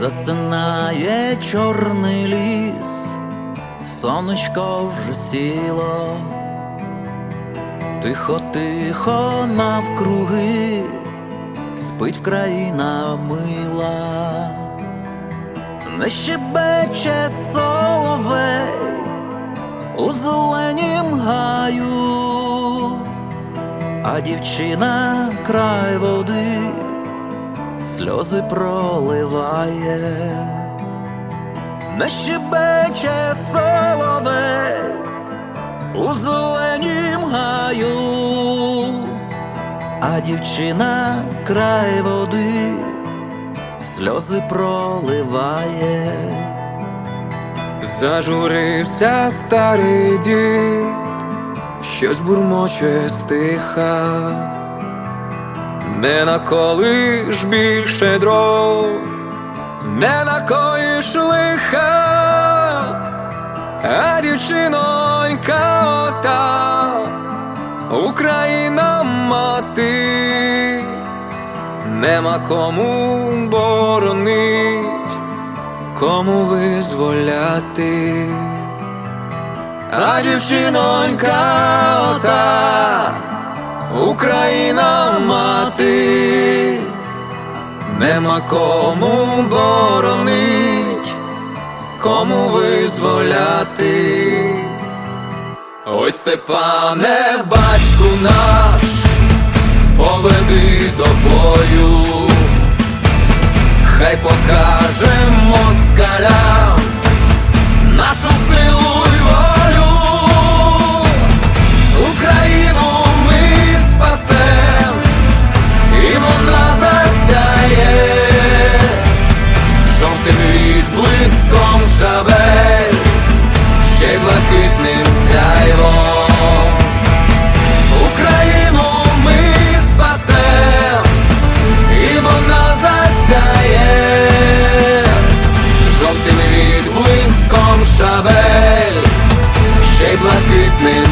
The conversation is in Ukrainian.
засинає чорний ліс, сонечко вже сіло, тихо, тихо навкруги, спить країна мила, не щебече соловей у зеленім гаю, а дівчина край води сльози проливає, не щебече соловей у зеленім гаю, а дівчина край води сльози проливає. Зажурився старий дід, щось бурмоче стиха, не наколиш більше дров, не накоїш лиха, а дівчинонька ота, Україна мати, нема кому боронить кому визволяти, а дівчинонька ота, Україна мати, нема кому боронить, кому визволяти. Ой, Степане, батьку наш, поведи до бою, хай покаже корабель, ще й блакитним.